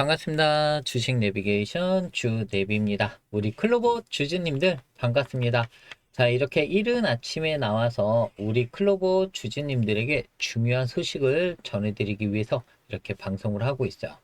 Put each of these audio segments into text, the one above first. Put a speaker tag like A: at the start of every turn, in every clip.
A: 반갑습니다. 주식 내비게이션 주 내비입니다. 우리 클로버 주주님들 반갑습니다. 자, 이렇게 이른 아침에 나와서 우리 클로버 주주님들에게 중요한 소식을 전해드리기 위해서 이렇게 방송을 하고 있어요.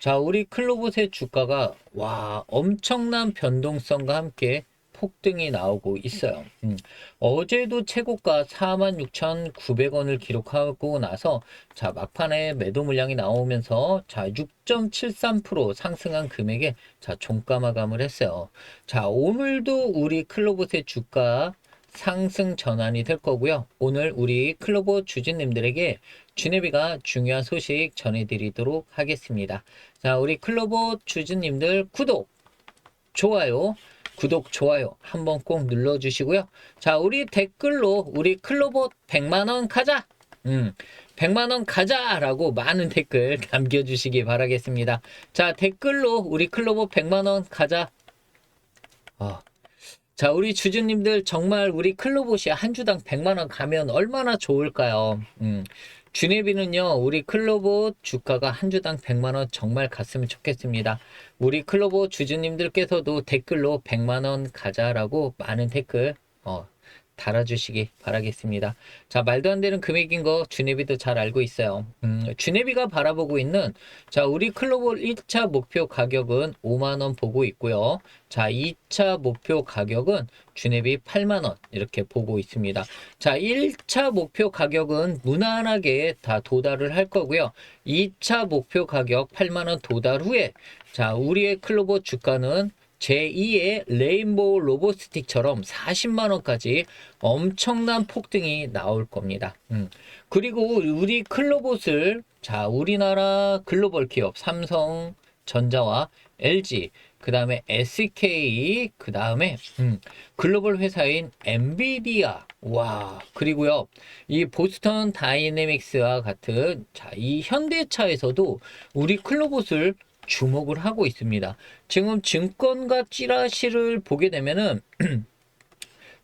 A: 자, 우리 클로봇의 주가가 와, 엄청난 변동성과 함께 폭등이 나오고 있어요. 음, 어제도 최고가 46,900원을 기록하고 나서 자, 막판에 매도 물량이 나오면서 자, 6.73% 상승한 금액에 자, 종가 마감을 했어요. 자, 오늘도 우리 클로봇의 주가 상승 전환이 될 거고요. 오늘 우리 클로봇 주주님들에게 주네비가 중요한 소식 전해드리도록 하겠습니다. 자, 우리 클로봇 주주님들 구독, 좋아요, 구독, 좋아요 한번 꼭 눌러주시고요. 자, 우리 댓글로 우리 클로봇 100만원 가자! 음, 100만원 가자 라고 많은 댓글 남겨주시기 바라겠습니다. 자, 댓글로 우리 클로봇 100만원 가자. 어. 자, 우리 주주님들 정말 우리 클로봇이 한 주당 100만원 가면 얼마나 좋을까요? 음. 주네비는요, 우리 클로봇 주가가 한 주당 100만원 정말 갔으면 좋겠습니다. 우리 클로봇 주주님들께서도 댓글로 100만원 가자라고 많은 댓글, 어, 달아주시기 바라겠습니다. 자, 말도 안 되는 금액인 거 주네비도 잘 알고 있어요. 음, 주네비가 바라보고 있는, 자, 우리 클로봇 1차 목표 가격은 5만 원 보고 있고요. 자, 2차 목표 가격은 주네비 8만 원 이렇게 보고 있습니다. 자, 1차 목표 가격은 무난하게 다 도달을 할 거고요. 2차 목표 가격 8만 원 도달 후에 자, 우리의 클로봇 주가는 제2의 레인보우 로보스틱처럼 40만원까지 엄청난 폭등이 나올 겁니다. 음. 그리고 우리 클로봇을 자, 우리나라 글로벌 기업 삼성, 전자와 LG, 그 다음에 SK, 그 다음에 음, 글로벌 회사인 엔비디아, 와 그리고요 이 보스턴 다이내믹스와 같은 자, 이 현대차에서도 우리 클로봇을 주목을 하고 있습니다. 지금 증권가 찌라시를 보게 되면은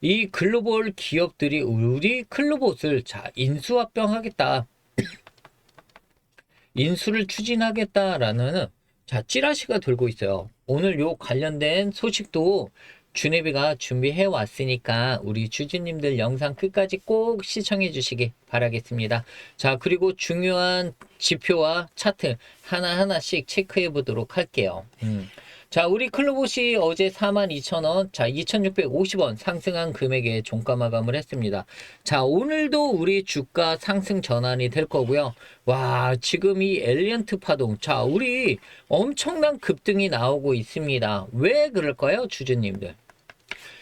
A: 이 글로벌 기업들이 우리 클로봇을 자 인수합병하겠다. 인수를 추진하겠다라는 자 찌라시가 돌고 있어요. 오늘 요 관련된 소식도 주네비가 준비해 왔으니까 우리 주주님들 영상 끝까지 꼭 시청해 주시기 바라겠습니다. 자, 그리고 중요한 지표와 차트 하나하나씩 체크해 보도록 할게요. 음. 자, 우리 클로봇이 어제 42,000원, 자, 2,650원 상승한 금액에 종가 마감을 했습니다. 자, 오늘도 우리 주가 상승 전환이 될 거고요. 와, 지금 이 엘리언트 파동, 자, 우리 엄청난 급등이 나오고 있습니다. 왜 그럴까요, 주주님들?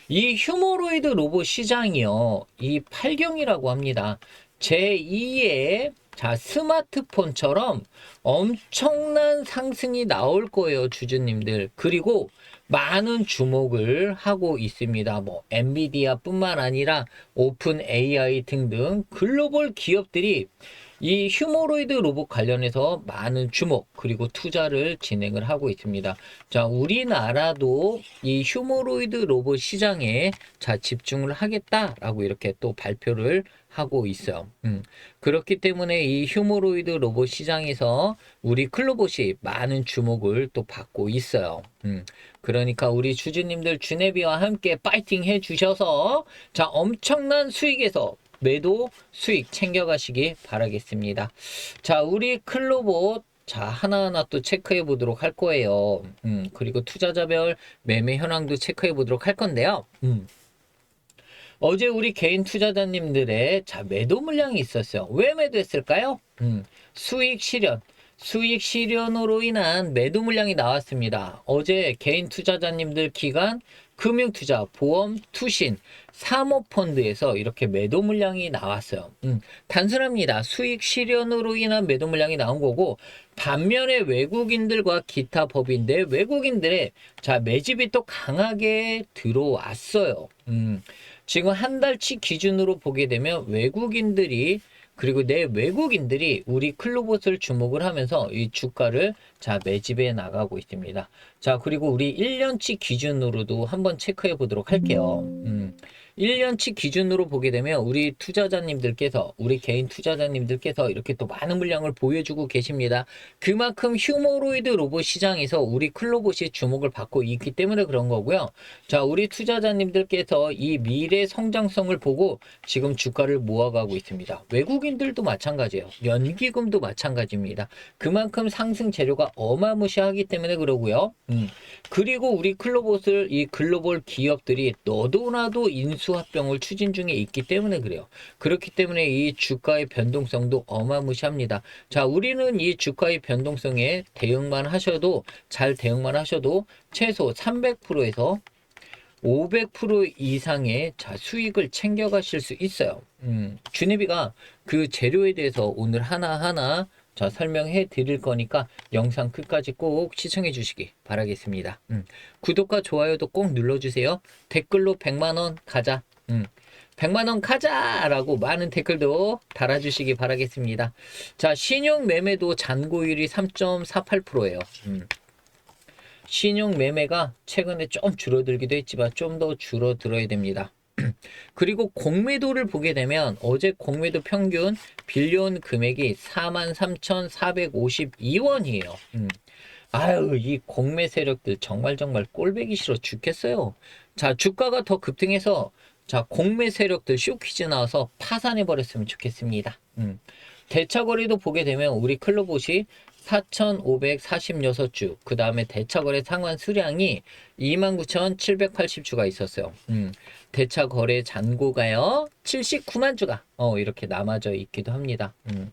A: 이 휴머로이드 로봇 시장이요. 이 8경이라고 합니다. 제2의 자, 스마트폰처럼 엄청난 상승이 나올 거예요, 주주님들. 그리고 많은 주목을 하고 있습니다. 뭐, 엔비디아 뿐만 아니라 오픈 AI 등등 글로벌 기업들이 이 휴머로이드 로봇 관련해서 많은 주목 그리고 투자를 진행을 하고 있습니다. 자, 우리나라도 이 휴머로이드 로봇 시장에 자 집중을 하겠다라고 이렇게 또 발표를 하고 있어요. 음, 그렇기 때문에 이 휴머로이드 로봇 시장에서 우리 클로봇이 많은 주목을 또 받고 있어요. 음, 그러니까 우리 주주님들 주네비와 함께 파이팅 해 주셔서 자 엄청난 수익에서 매도 수익 챙겨가시기 바라겠습니다. 자, 우리 클로봇 자, 하나하나 또 체크해 보도록 할 거예요. 음, 그리고 투자자별 매매 현황도 체크해 보도록 할 건데요. 음. 어제 우리 개인 투자자님들의 자, 매도 물량이 있었어요. 왜 매도했을까요? 음, 수익 실현. 수익 실현으로 인한 매도 물량이 나왔습니다. 어제 개인 투자자님들 기간 금융투자, 보험, 투신, 사모펀드에서 이렇게 매도 물량이 나왔어요. 음, 단순합니다. 수익 실현으로 인한 매도 물량이 나온 거고 반면에 외국인들과 기타 법인들 외국인들의 자 매집이 또 강하게 들어왔어요. 음, 지금 한 달치 기준으로 보게 되면 외국인들이 그리고 내 외국인들이 우리 클로봇을 주목을 하면서 이 주가를 자 매집해 나가고 있습니다. 자 그리고 우리 1년치 기준으로도 한번 체크해 보도록 할게요. 음, 1년치 기준으로 보게 되면 우리 투자자님들께서 우리 개인 투자자님들께서 이렇게 또 많은 물량을 보여주고 계십니다. 그만큼 휴머로이드 로봇 시장에서 우리 클로봇이 주목을 받고 있기 때문에 그런 거고요. 자, 우리 투자자님들께서 이 미래 성장성을 보고 지금 주가를 모아가고 있습니다. 외국인들도 마찬가지예요. 연기금도 마찬가지입니다. 그만큼 상승 재료가 어마무시하기 때문에 그러고요. 음. 그리고 우리 클로봇을 이 글로벌 기업들이 너도나도 인수 합병을 추진 중에 있기 때문에 그래요. 그렇기 때문에 이 주가의 변동성도 어마무시합니다. 자, 우리는 이 주가의 변동성에 대응만 하셔도 잘 대응만 하셔도 최소 300%에서 500% 이상의 자, 수익을 챙겨가실 수 있어요. 음, 주네비가 그 재료에 대해서 오늘 하나하나 자, 설명해 드릴 거니까 영상 끝까지 꼭 시청해 주시기 바라겠습니다. 음, 구독과 좋아요도 꼭 눌러주세요. 댓글로 100만원 가자. 음, 100만원 가자 라고 많은 댓글도 달아주시기 바라겠습니다. 자, 신용 매매도 잔고율이 3.48%예요. 음. 신용 매매가 최근에 좀 줄어들기도 했지만 좀 더 줄어들어야 됩니다. 그리고 공매도를 보게 되면 어제 공매도 평균 빌려온 금액이 43,452원이에요. 음. 아유, 이 공매 세력들 정말 정말 꼴배기 싫어 죽겠어요. 자, 주가가 더 급등해서 자, 공매 세력들 쇼퀴즈 나와서 파산해 버렸으면 좋겠습니다. 음. 대차 거래도 보게 되면 우리 클로봇이 4,546주, 그 다음에 대차 거래 상환 수량이 29,780주가 있었어요. 음, 대차 거래 잔고가요, 79만 주가, 어, 이렇게 남아져 있기도 합니다. 음.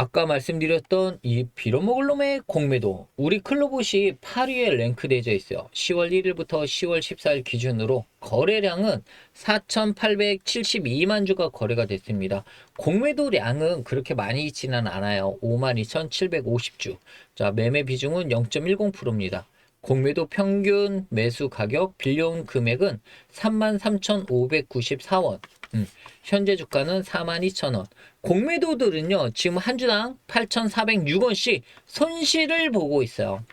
A: 아까 말씀드렸던 이 빌어먹을 놈의 공매도 우리 클로봇이 8위에 랭크되어 있어요. 10월 1일부터 10월 14일 기준으로 거래량은 4,872만 주가 거래가 됐습니다. 공매도량은 그렇게 많이 있지는 않아요. 52,750주. 자, 매매 비중은 0.10%입니다. 공매도 평균 매수 가격 빌려온 금액은 33,594원. 음, 현재 주가는 42,000원. 공매도들은요, 지금 한 주당 8,406원씩 손실을 보고 있어요.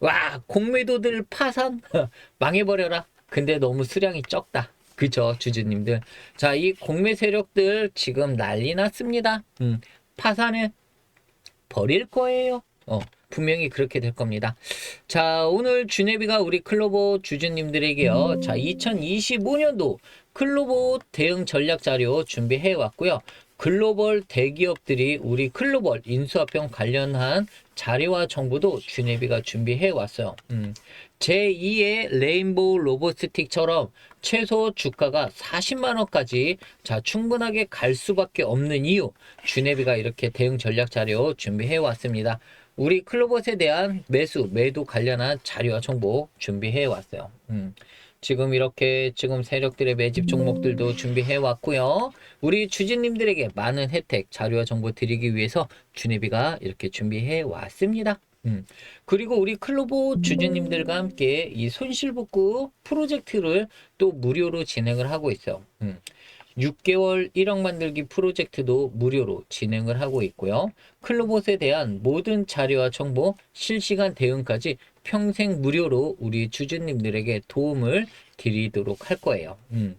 A: 와, 공매도들 파산? 망해버려라. 근데 너무 수량이 적다. 그죠, 주주님들. 자, 이 공매 세력들 지금 난리 났습니다. 음, 파산을 버릴 거예요. 어, 분명히 그렇게 될 겁니다. 자, 오늘 주네비가 우리 클로버 주주님들에게요. 자, 2025년도 클로버 대응 전략 자료 준비해 왔고요. 글로벌 대기업들이 우리 클로벌 인수합병 관련한 자료와 정보도 주네비가 준비해 왔어요. 음. 제2의 레인보우 로보스틱처럼 최소 주가가 40만 원까지 자 충분하게 갈 수밖에 없는 이유 주네비가 이렇게 대응 전략 자료 준비해 왔습니다. 우리 클로봇에 대한 매수, 매도 관련한 자료와 정보 준비해 왔어요. 음. 지금 이렇게 지금 세력들의 매집 종목들도 준비해 왔고요. 우리 주주님들에게 많은 혜택, 자료와 정보 드리기 위해서 주네비가 이렇게 준비해 왔습니다. 음. 그리고 우리 클로보 주주님들과 함께 이 손실복구 프로젝트를 또 무료로 진행을 하고 있어요. 음. 6개월 1억 만들기 프로젝트도 무료로 진행을 하고 있고요. 클로봇에 대한 모든 자료와 정보, 실시간 대응까지 평생 무료로 우리 주주님들에게 도움을 드리도록 할 거예요. 음.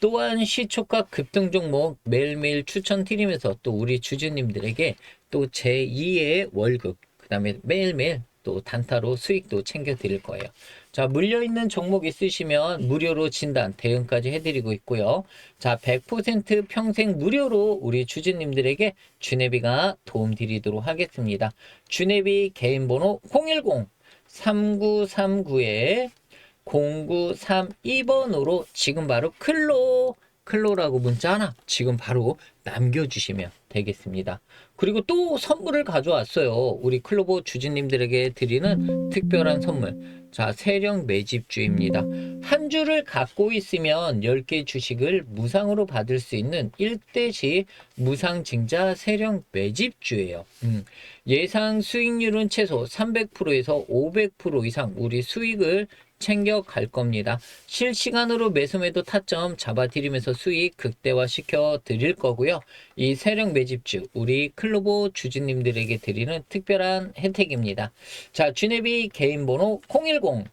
A: 또한 시초가 급등 종목 매일매일 추천드리면서 또 우리 주주님들에게 또 제2의 월급, 그 다음에 매일매일 또 단타로 수익도 챙겨 드릴 거예요. 자, 물려 있는 종목 있으시면 무료로 진단, 대응까지 해 드리고 있고요. 자, 100% 평생 무료로 우리 주주님들에게 주네비가 도움 드리도록 하겠습니다. 주네비 개인 번호 010 3939에 0932번으로 지금 바로 클로 클로라고 문자 하나 지금 바로 남겨주시면 되겠습니다. 그리고 또 선물을 가져왔어요. 우리 클로버 주주님들에게 드리는 특별한 선물. 자, 세령 매집주입니다. 한 주를 갖고 있으면 10개 주식을 무상으로 받을 수 있는 1대시 무상증자 세령 매집주예요. 음, 예상 수익률은 최소 300%에서 500% 이상 우리 수익을 챙겨 갈 겁니다. 실시간으로 매수매도 타점 잡아드리면서 수익 극대화 시켜 드릴 거고요. 이 세력 매집주 우리 클로보 주주님들에게 드리는 특별한 혜택입니다. 자, 주네비 개인 번호 010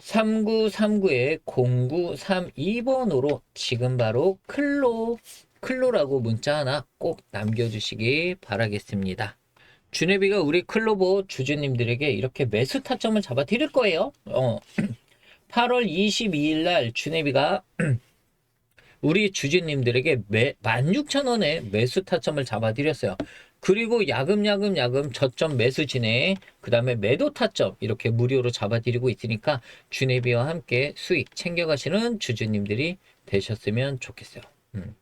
A: 3939-0932번으로 지금 바로 클로, 클로라고 문자 하나 꼭 남겨주시기 바라겠습니다. 주네비가 우리 클로버 주주님들에게 이렇게 매수 타점을 잡아 드릴 거예요. 어, 8월 22일 날 주네비가 우리 주주님들에게 매, 16,000원에 매수 타점을 잡아 드렸어요. 그리고 야금야금 야금 저점 매수 진행, 그 다음에 매도 타점 이렇게 무료로 잡아 드리고 있으니까 주네비와 함께 수익 챙겨가시는 주주님들이 되셨으면 좋겠어요. 음.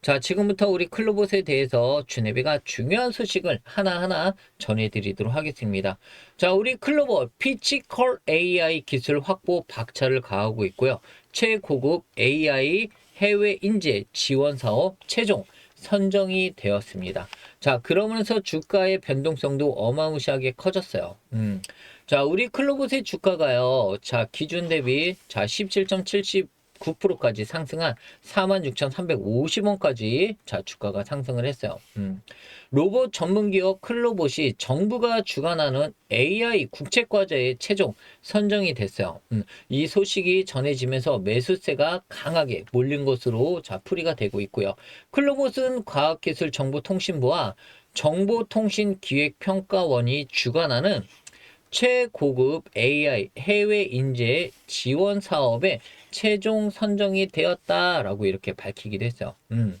A: 자, 지금부터 우리 클로봇에 대해서 주네비가 중요한 소식을 하나하나 전해드리도록 하겠습니다. 자, 우리 클로봇 피치컬 AI 기술 확보 박차를 가하고 있고요. 최고급 AI 해외 인재 지원 사업 최종 선정이 되었습니다. 자, 그러면서 주가의 변동성도 어마무시하게 커졌어요. 음. 자, 우리 클로봇의 주가가요. 자, 기준 대비 자, 17.79%까지 상승한 46,350원까지 자, 주가가 상승을 했어요. 음. 로봇 전문 기업 클로봇이 정부가 주관하는 AI 국책 과제에 최종 선정이 됐어요. 음. 이 소식이 전해지면서 매수세가 강하게 몰린 것으로 자, 풀이가 되고 있고요. 클로봇은 과학기술 정보통신부와 정보통신기획평가원이 주관하는 최고급 AI 해외 인재 지원 사업에 최종 선정이 되었다라고 이렇게 밝히기도 했어요. 음.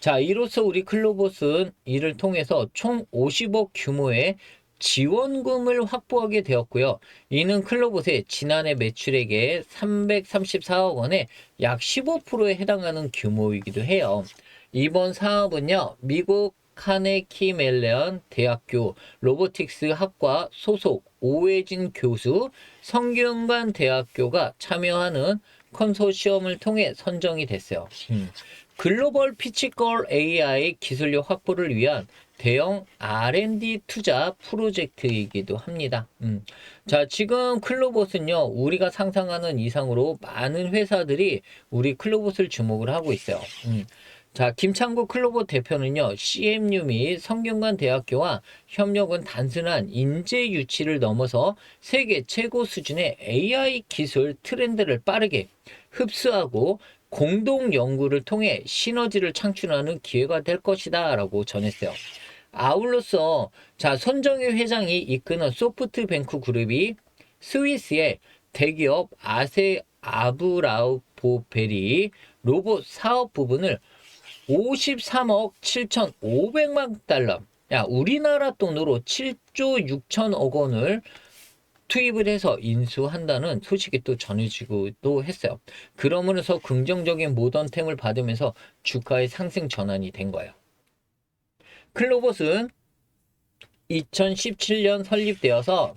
A: 자, 이로써 우리 클로봇은 이를 통해서 총 50억 규모의 지원금을 확보하게 되었고요. 이는 클로봇의 지난해 매출액의 334억 원의 약 15%에 해당하는 규모이기도 해요. 이번 사업은요, 미국 카네키 멜레언 대학교 로보틱스 학과 소속 오해진 교수, 성균관 대학교가 참여하는 컨소시엄을 통해 선정이 됐어요. 음. 글로벌 피치걸 AI 기술력 확보를 위한 대형 R&D 투자 프로젝트이기도 합니다. 음. 자, 지금 클로봇은요, 우리가 상상하는 이상으로 많은 회사들이 우리 클로봇을 주목을 하고 있어요. 음. 자, 김창구 클로봇 대표는요, CMU 및 성균관 대학교와 협력은 단순한 인재 유치를 넘어서 세계 최고 수준의 AI 기술 트렌드를 빠르게 흡수하고 공동 연구를 통해 시너지를 창출하는 기회가 될 것이다 라고 전했어요. 아울러서 자 손정희 회장이 이끄는 소프트뱅크 그룹이 스위스의 대기업 아세 아브라우포베리 로봇 사업 부분을 53억 7,500만 달러. 야, 우리나라 돈으로 7조 6천억 원을 투입을 해서 인수한다는 소식이 또 전해지기도 했어요. 그러면서 긍정적인 모던템을 받으면서 주가의 상승 전환이 된 거예요. 클로봇은 2017년 설립되어서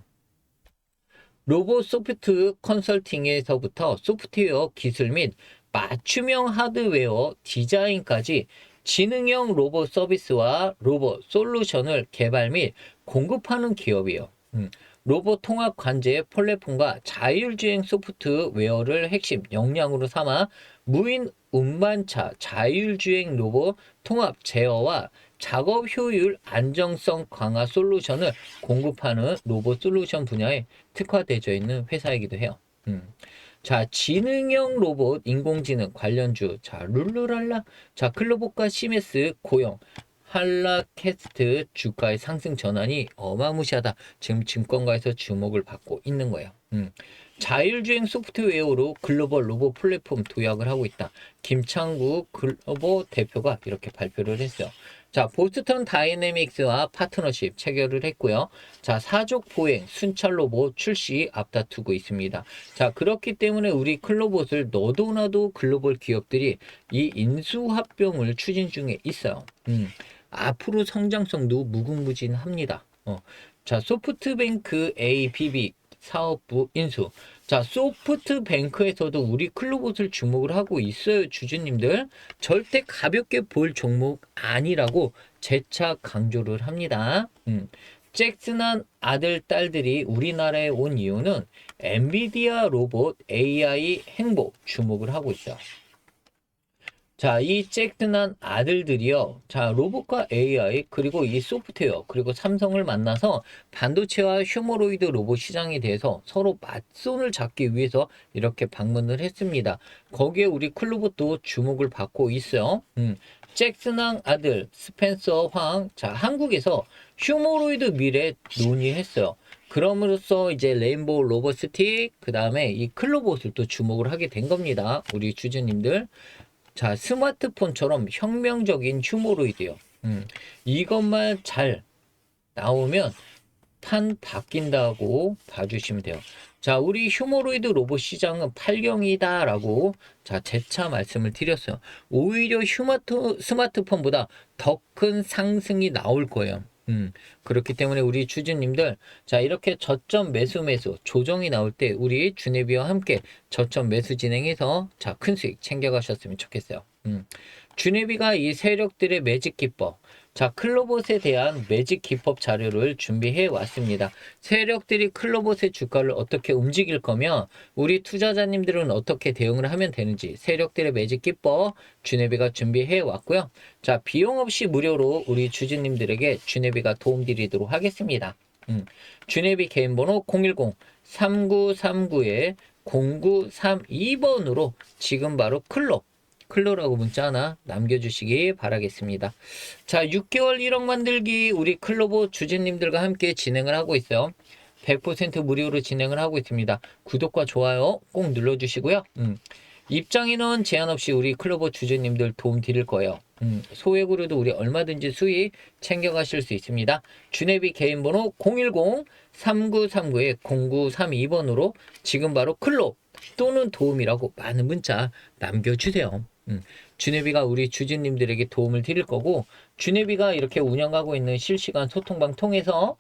A: 로봇 소프트 컨설팅에서부터 소프트웨어 기술 및 맞춤형 하드웨어 디자인까지 지능형 로봇 서비스와 로봇 솔루션을 개발 및 공급하는 기업이에요. 음, 로봇 통합 관제 플랫폼과 자율주행 소프트웨어를 핵심 역량으로 삼아 무인 운반차 자율주행 로봇 통합 제어와 작업 효율 안정성 강화 솔루션을 공급하는 로봇 솔루션 분야에 특화되어 있는 회사이기도 해요. 음. 자, 지능형 로봇 인공지능 관련주. 자, 룰루랄라. 자, 클로봇과 시메스 고용. 한라캐스트 주가의 상승 전환이 어마무시하다. 지금 증권가에서 주목을 받고 있는 거예요. 음. 자율주행 소프트웨어로 글로벌 로봇 플랫폼 도약을 하고 있다. 김창구 글로벌 대표가 이렇게 발표를 했어요. 자, 보스턴 다이내믹스와 파트너십 체결을 했고요. 자, 사족 보행 순찰 로봇 출시 앞다투고 있습니다. 자, 그렇기 때문에 우리 클로봇을 너도나도 글로벌 기업들이 이 인수 합병을 추진 중에 있어요. 음, 앞으로 성장성도 무궁무진합니다. 어. 자, 소프트뱅크 ABB 사업부 인수. 자, 소프트뱅크에서도 우리 클로봇을 주목을 하고 있어요, 주주님들. 절대 가볍게 볼 종목 아니라고 재차 강조를 합니다. 음. 잭슨한 아들, 딸들이 우리나라에 온 이유는 엔비디아 로봇 AI 행복 주목을 하고 있어요. 자, 이 잭슨한 아들들이요. 자, 로봇과 AI, 그리고 이 소프트웨어, 그리고 삼성을 만나서 반도체와 휴머로이드 로봇 시장에 대해서 서로 맞손을 잡기 위해서 이렇게 방문을 했습니다. 거기에 우리 클로봇도 주목을 받고 있어요. 음, 잭슨왕 아들 스펜서 황, 자, 한국에서 휴머로이드 미래 논의했어요. 그럼으로써 이제 레인보우 로봇 스틱, 그 다음에 이 클로봇을 또 주목을 하게 된 겁니다. 우리 주주님들. 자, 스마트폰처럼 혁명적인 휴머로이드요. 음, 이것만 잘 나오면 판 바뀐다고 봐주시면 돼요. 자, 우리 휴머로이드 로봇 시장은 8경이다라고 자, 재차 말씀을 드렸어요. 오히려 휴마트, 스마트폰보다 더 큰 상승이 나올 거예요. 음, 그렇기 때문에 우리 주주님들, 자, 이렇게 저점 매수 매수 조정이 나올 때 우리 주네비와 함께 저점 매수 진행해서 자, 큰 수익 챙겨가셨으면 좋겠어요. 음, 주네비가 이 세력들의 매직 기법, 자, 클로봇에 대한 매직 기법 자료를 준비해 왔습니다. 세력들이 클로봇의 주가를 어떻게 움직일 거며 우리 투자자님들은 어떻게 대응을 하면 되는지 세력들의 매직 기법 주네비가 준비해 왔고요. 자, 비용 없이 무료로 우리 주주님들에게 주네비가 도움드리도록 하겠습니다. 음, 주네비 개인 번호 010 3939에 0932번으로 지금 바로 클로 클로라고 문자 하나 남겨주시기 바라겠습니다. 자, 6개월 1억 만들기 우리 클로보 주주님들과 함께 진행을 하고 있어요. 100% 무료로 진행을 하고 있습니다. 구독과 좋아요 꼭 눌러주시고요. 음, 입장인원 제한 없이 우리 클로버 주주님들 도움 드릴 거예요. 음, 소액으로도 우리 얼마든지 수익 챙겨가실 수 있습니다. 주네비 개인 번호 010-3939-0932번으로 지금 바로 클로 또는 도움이라고 많은 문자 남겨주세요. 음, 주네비가 우리 주주님들에게 도움을 드릴 거고 주네비가 이렇게 운영하고 있는 실시간 소통방 통해서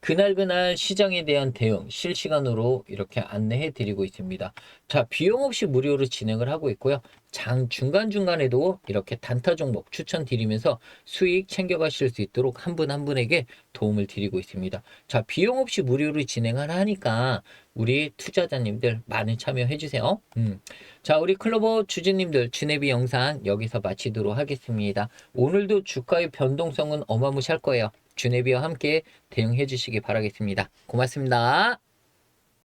A: 그날그날 시장에 대한 대응 실시간으로 이렇게 안내해 드리고 있습니다. 자, 비용 없이 무료로 진행을 하고 있고요. 장 중간중간에도 이렇게 단타 종목 추천 드리면서 수익 챙겨가실 수 있도록 한 분한 분에게 도움을 드리고 있습니다. 자, 비용 없이 무료로 진행을 하니까 우리 투자자님들 많은 참여해 주세요. 음. 자, 우리 클로버 주주님들 주네비 영상 여기서 마치도록 하겠습니다. 오늘도 주가의 변동성은 어마무시할 거예요. 주네비와 함께 대응해 주시기 바라겠습니다. 고맙습니다.